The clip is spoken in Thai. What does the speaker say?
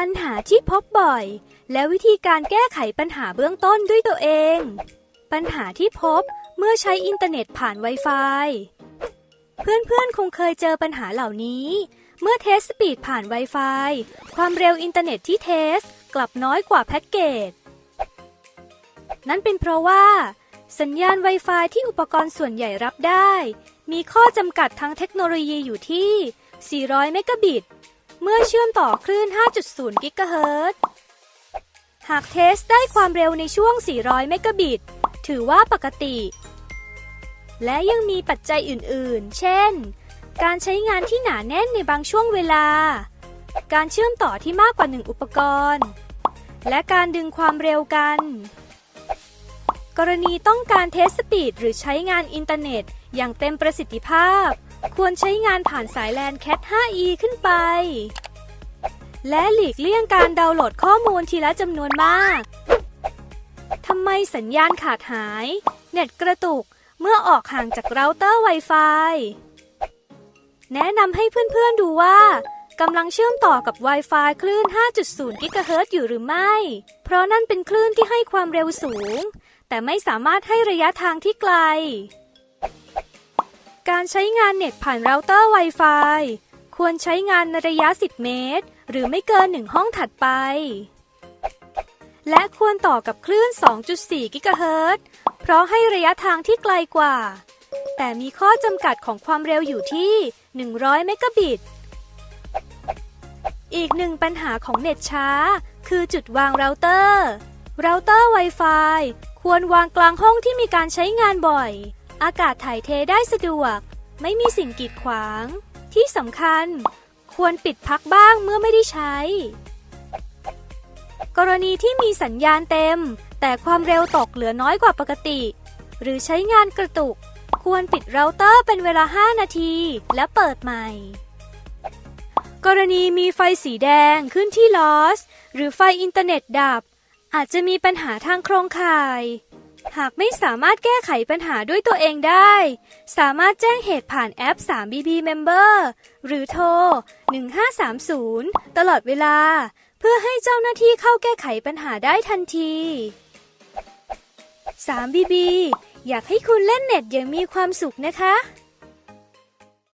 ปัญหาที่พบบ่อย และวิธีการแก้ไขปัญหาเบื้องต้นด้วยตัวเอง ปัญหาที่พบเมื่อใช้อินเทอร์เน็ตผ่าน Wi-Fi เพื่อนๆ คงเคยเจอปัญหาเหล่านี้ เมื่อเทสสปีดผ่าน Wi-Fi ความเร็วอินเทอร์เน็ตที่เทสกลับน้อยกว่าแพ็กเกจ นั่นเป็นเพราะว่า สัญญาณ Wi-Fi ที่อุปกรณ์ส่วนใหญ่รับได้ มีข้อจำกัดทางเทคโนโลยีอยู่ที่ 400 เมกะบิต เมื่อเชื่อมต่อคลื่น 5.0 กิกะเฮิรตซ์ หากเทสได้ความเร็วในช่วง 400 เมกะบิต ถือว่าปกติ และยังมีปัจจัยอื่นๆ เช่น การใช้งานที่หนาแน่นในบางช่วงเวลา การเชื่อมต่อที่มากกว่าหนึ่งอุปกรณ์ และการดึงความเร็วกัน กรณีต้องการเทสสปีดหรือใช้งานอินเทอร์เน็ตอย่างเต็มประสิทธิภาพ ควรใช้งานผ่านสายแลน Cat 5e ขึ้นไป และหลีกเลี่ยงการดาวน์โหลดข้อมูลทีละจำนวนมาก ทำไมสัญญาณขาดหาย เน็ตกระตุกเมื่อออกห่างจากเราเตอร์ Wi-Fi แนะนำให้เพื่อนๆดูว่ากำลังเชื่อมต่อกับ Wi-Fi คลื่น 5.0 กิกะเฮิรตซ์อยู่หรือไม่ เพราะนั่นเป็นคลื่นที่ให้ความเร็วสูง แต่ไม่สามารถให้ระยะทางที่ไกล การใช้งานเน็ตผ่านเราเตอร์ Wi-Fi ควรใช้งานในระยะ 10 เมตร หรือไม่เกิน 1 ห้องถัดไป และควรต่อกับคลื่น 2.4 กิกะเฮิรตซ์เพราะให้ระยะทางที่ไกลกว่า แต่มีข้อจำกัดของความเร็วอยู่ที่ 100 เมกะบิต อีกหนึ่งปัญหาของเน็ตช้า คือจุดวางเราเตอร์ เราเตอร์ Wi-Fi ควรวางกลางห้องที่มีการใช้งานบ่อย อากาศถ่ายเทได้สะดวก ไม่มีสิ่งกีดขวาง ที่สำคัญ ควรปิดพักบ้างเมื่อไม่ได้ใช้ กรณีที่มีสัญญาณเต็ม แต่ความเร็วตกเหลือน้อยกว่าปกติ หรือใช้งานกระตุก ควรปิดเราเตอร์เป็นเวลา 5 นาที และเปิดใหม่กรณีมีไฟสีแดงขึ้นที่ลอส หรือไฟอินเทอร์เน็ตดับ อาจจะมีปัญหาทางโครงข่าย หากไม่สามารถแก้ไขปัญหาด้วยตัวเองได้ สามารถแจ้งเหตุผ่านแอป 3BB Member หรือโทร 1530 ตลอดเวลา เพื่อให้เจ้าหน้าที่เข้าแก้ไขปัญหาได้ทันที 3BB อยากให้คุณเล่นเน็ตอย่างมีความสุขนะคะ